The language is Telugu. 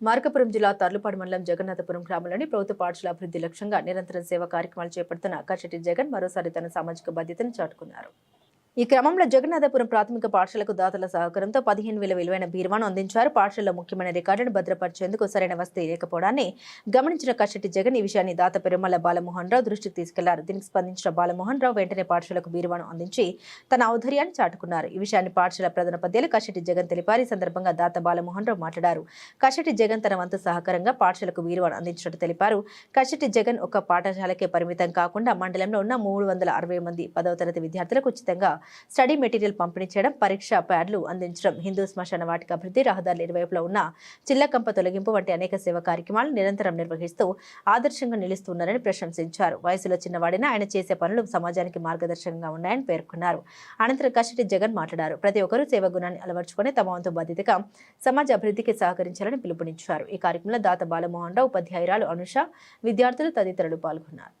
మార్కపురం జిల్లా తర్లుపాడు మండలం జగన్నాథపురం గ్రామంలోని ప్రభుత్వ పాఠశాల అభివృద్ధి లక్ష్యంగా నిరంతర సేవా కార్యక్రమాలు చేపడుతున్న కచ్చటి జగన్ మరోసారి తన సామాజిక బాధ్యతను చాటుకున్నారు. ఈ క్రమంలో జగన్నాథపురం ప్రాథమిక పాఠశాలకు దాతల సహకారంతో పదిహేను వేల విలువైన బీరువాను అందించారు. పాఠశాలలో ముఖ్యమైన రికార్డును భద్రపరిచేందుకు సరైన వసతి లేకపోవడాన్ని గమనించిన కషటి జగన్ ఈ విషయాన్ని దాత పెరుమల బాలమోహన్ రావు దృష్టికి తీసుకెళ్ళారు. దీనికి స్పందించిన బాలమోహన్ రావు వెంటనే పాఠశాలకు బీరువాను అందించి తన ఔదర్యాన్ని చాటుకున్నారు. ఈ విషయాన్ని పాఠశాల ప్రధాన పద్యాలు కషటి జగన్ తెలిపారు. ఈ సందర్భంగా దాత బాలమోహన్ రావు మాట్లాడారు. కష్టటి జగన్ తన వంతు సహకారంగా పాఠశాలకు బీరువాను అందించినట్టు తెలిపారు. కష్టటి జగన్ ఒక పాఠశాలకే పరిమితం కాకుండా మండలంలో ఉన్న మూడు వందల అరవై మంది పదవ తరగతి విద్యార్థులకు ఉచితంగా స్టడీ మెటీరియల్ పంపిణీ చేయడం పరీక్ష ప్యాడ్లు అందించడం హిందూ శ్మశాన వాటిక అభివృద్ధి రహదారుల ఇరువైపులా ఉన్న చిల్లకంప తొలగింపు వంటి అనేక సేవా కార్యక్రమాలు నిరంతరం నిర్వహిస్తూ ఆదర్శంగా నిలుస్తున్నారని ప్రశంసించారు. వయసులో చిన్నవాడిన ఆయన చేసే పనులు సమాజానికి మార్గదర్శకంగా ఉన్నాయని పేర్కొన్నారు. అనంతరం కషటి జగన్ మాట్లాడారు. ప్రతి ఒక్కరూ సేవ గుణాన్ని అలవర్చుకొని తమ వంతు బాధ్యతగా సమాజ అభివృద్ధికి సహకరించాలని పిలుపునిచ్చారు. ఈ కార్యక్రమంలో దాత బాలమోహన్ రావు ఉపాధ్యాయురాలు అనుష విద్యార్థులు తదితరులు పాల్గొన్నారు.